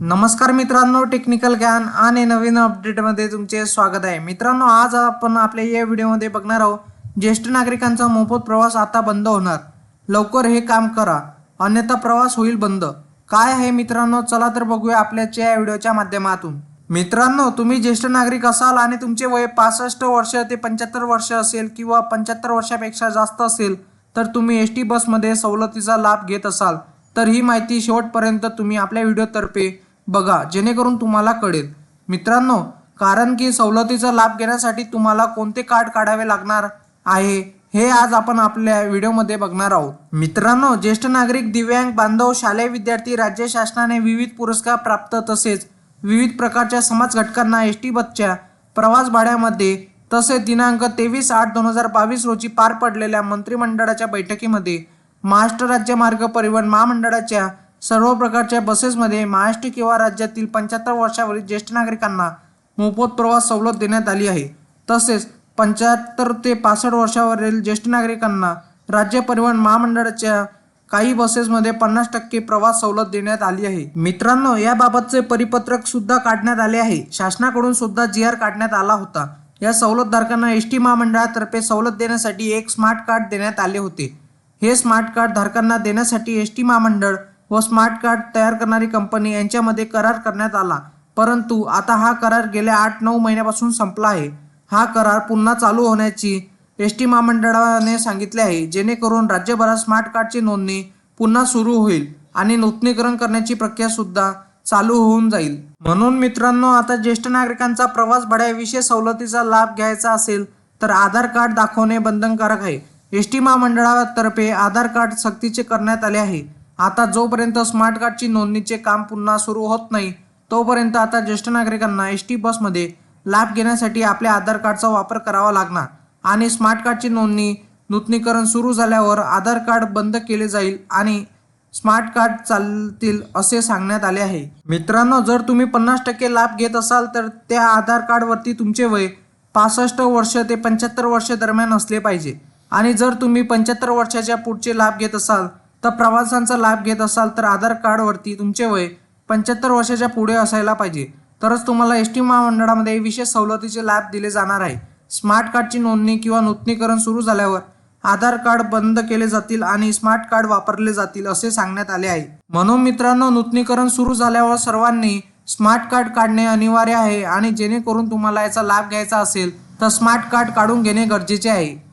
नमस्कार मित्रांनो टेक्निकल ज्ञान आणि नवीन अपडेटमध्ये तुमचे स्वागत आहे. मित्रांनो आज आपण आपल्या या व्हिडिओमध्ये बघणार आहोत ज्येष्ठ नागरिकांचा मोफत प्रवास आता बंद होणार. लवकर हे काम करा. अन्यथा प्रवास होईल बंद. काय आहे मित्रांनो चला तर बघूया आपल्याच्या या व्हिडिओच्या माध्यमातून. मित्रांनो तुम्ही ज्येष्ठ नागरिक असाल आणि तुमचे वय पासष्ट वर्ष ते पंच्याहत्तर वर्ष असेल किंवा पंच्याहत्तर वर्षापेक्षा जास्त असेल तर तुम्ही एस टी बसमध्ये सवलतीचा लाभ घेत असाल. तर ही माहिती शेवटपर्यंत तुम्ही आपल्या व्हिडिओतर्फे बघा जेणेकरून तुम्हाला कळेल. मित्रांनो कारण की सवलतीचा लाभ घेण्यासाठी तुम्हाला कोणते कार्ड काढावे लागणार आहे हे आज आपण आपल्या व्हिडिओमध्ये बघणार आहोत. मित्रांनो ज्येष्ठ नागरिक दिव्यांग बांधव शालेय विद्यार्थी राज्य शासनाने विविध पुरस्कार प्राप्त तसेच विविध प्रकारच्या समाज घटकांना एस टी बसच्या प्रवास भाड्यामध्ये तसेच दिनांक तेवीस आठ दोन हजार बावीस रोजी पार पडलेल्या मंत्रिमंडळाच्या बैठकीमध्ये महाराष्ट्र राज्य मार्ग परिवहन महामंडळाच्या सर्व प्रकारच्या बसेसमध्ये महाराष्ट्र किंवा राज्यातील पंच्याहत्तर वर्षावरील ज्येष्ठ नागरिकांना मोफत प्रवास सवलत देण्यात आली आहे. तसेच पंच्याहत्तर ते पासष्ट वर्षावरील ज्येष्ठ नागरिकांना राज्य परिवहन महामंडळाच्या काही बसेसमध्ये पन्नास टक्के प्रवास सवलत देण्यात आली आहे. मित्रांनो याबाबतचे परिपत्रक सुद्धा काढण्यात आले आहे. शासनाकडून सुद्धा जी आर काढण्यात आला होता. या सवलतधारकांना एस टी महामंडळातर्फे सवलत देण्यासाठी एक स्मार्ट कार्ड देण्यात आले होते. हे स्मार्ट कार्ड धारकांना देण्यासाठी एस टी महामंडळ व स्मार्ट कार्ड तयार करणारी कंपनी यांच्यामध्ये करार करण्यात आला. परंतु आता हा करार गेल्या आठ नऊ महिन्यापासून संपला आहे. हा करार पुन्हा चालू होण्याची एस टी महामंडळाने सांगितले आहे. जेणेकरून राज्यभरात स्मार्ट कार्डची नोंदणी पुन्हा सुरू होईल आणि नूतनीकरण करण्याची प्रक्रिया सुद्धा चालू होऊन जाईल. म्हणून मित्रांनो आता ज्येष्ठ नागरिकांचा प्रवास भाड्याविषयी सवलतीचा लाभ घ्यायचा असेल तर आधार कार्ड दाखवणे बंधनकारक आहे. एस टी महामंडळातर्फे आधार कार्ड सक्तीचे करण्यात आले आहे. आता जोपर्यंत स्मार्ट कार्डची नोंदणीचे काम पुन्हा सुरू होत नाही तोपर्यंत आता ज्येष्ठ नागरिकांना एस टी बसमध्ये लाभ घेण्यासाठी आपल्या आधार कार्डचा वापर करावा लागणार. आणि स्मार्ट कार्डची नोंदणी नूतनीकरण सुरू झाल्यावर आधार कार्ड बंद केले जाईल आणि स्मार्ट कार्ड चालतील असे सांगण्यात आले आहे. मित्रांनो जर तुम्ही पन्नास टक्के लाभ घेत असाल तर त्या आधार कार्डवरती तुमचे वय पासष्ट वर्ष ते पंच्याहत्तर वर्ष दरम्यान असले पाहिजे. आणि जर तुम्ही पंच्याहत्तर वर्षाच्या पुढचे लाभ घेत असाल तर प्रवासांचा लाभ घेत असाल तर आधार कार्डवरती तुमचे वय पंच्याहत्तर वर्षाच्या पुढे असायला पाहिजे. तरच तुम्हाला एस टी महामंडळामध्ये विशेष सवलतीचे लाभ दिले जाणार आहे. स्मार्ट कार्डची नोंदणी किंवा नूतनीकरण सुरू झाल्यावर आधार कार्ड बंद केले जातील आणि स्मार्ट कार्ड वापरले जातील असे सांगण्यात आले आहे. म्हणून मित्रांनो नूतनीकरण सुरू झाल्यावर सर्वांनी स्मार्ट कार्ड काढणे अनिवार्य आहे आणि जेणेकरून तुम्हाला याचा लाभ घ्यायचा असेल तर स्मार्ट कार्ड काढून घेणे गरजेचे आहे.